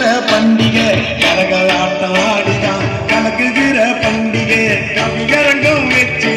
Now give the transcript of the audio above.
கலக்குகிற பண்டிகை கரகலாட்டம் ஆடிதான். கலக்குகிற பண்டிகை கவிகரங்கம் வச்சு